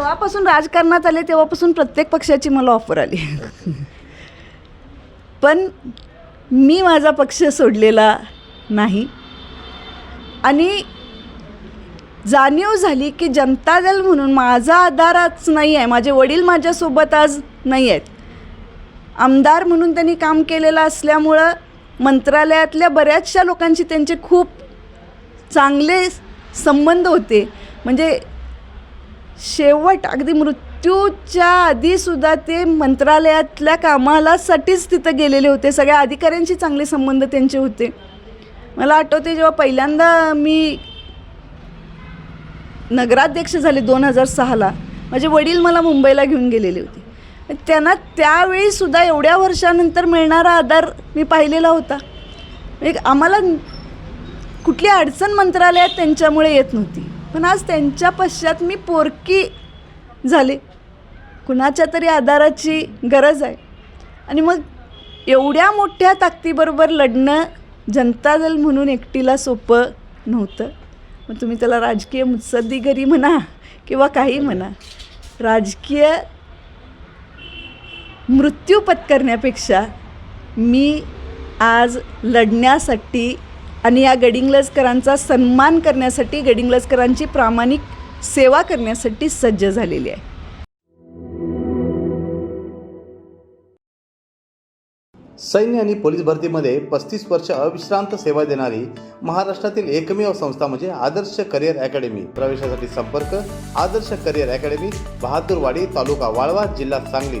जेव्हापासून राजकारणात आले तेव्हापासून प्रत्येक पक्षाची मला ऑफर आली. पण मी माझा पक्ष सोडलेला नाही. आणि जाणीव झाली की जनता दल म्हणून माझा आधारच नाही आहे. माझे वडील माझ्यासोबत आज नाही आहेत. आमदार म्हणून त्यांनी काम केलेलं असल्यामुळं मंत्रालयातल्या बऱ्याचशा लोकांशी त्यांचे खूप चांगले संबंध होते. म्हणजे शेवट अगदी मृत्यूच्या आधीसुद्धा ते मंत्रालयातल्या कामालासाठीच तिथं गेलेले होते. सगळ्या अधिकाऱ्यांशी चांगले संबंध त्यांचे होते. मला आठवते जेव्हा पहिल्यांदा मी नगराध्यक्ष झाले दोन हजार सहाला माझे वडील मला मुंबईला घेऊन गेलेले होते. त्यांना त्यावेळीसुद्धा एवढ्या वर्षानंतर मिळणारा आधार मी पाहिलेला होता. एक आम्हाला कुठली अडचण मंत्रालयात त्यांच्यामुळे येत नव्हती. पण आज त्यांच्या पश्चात मी पोरकी झाले. कुणाच्या तरी आधाराची गरज आहे. आणि मग एवढ्या मोठ्या ताकदीबरोबर लढणं जनता दल म्हणून एकटीला सोपं नव्हतं. मग तुम्ही त्याला राजकीय मुत्सद्दीगरी म्हणा किंवा काही म्हणा राजकीय मृत्यू पत्करण्यापेक्षा मी आज लढण्यासाठी आणि या गडिंग्लजकरांचा सन्मान करण्यासाठी गडिंग्लजकरांची प्रामाणिक सेवा करण्यासाठी सज्ज झालेली आहे. सैन्य आणि पोलीस भरतीमध्ये पस्तीस वर्ष अविश्रांत सेवा देणारी महाराष्ट्रातील एकमेव संस्था म्हणजे आदर्श करिअर अकॅडमी. प्रवेशासाठी संपर्क आदर्श करिअर अकॅडमी बहादूरवाडी तालुका वाळवा जिल्हा सांगली.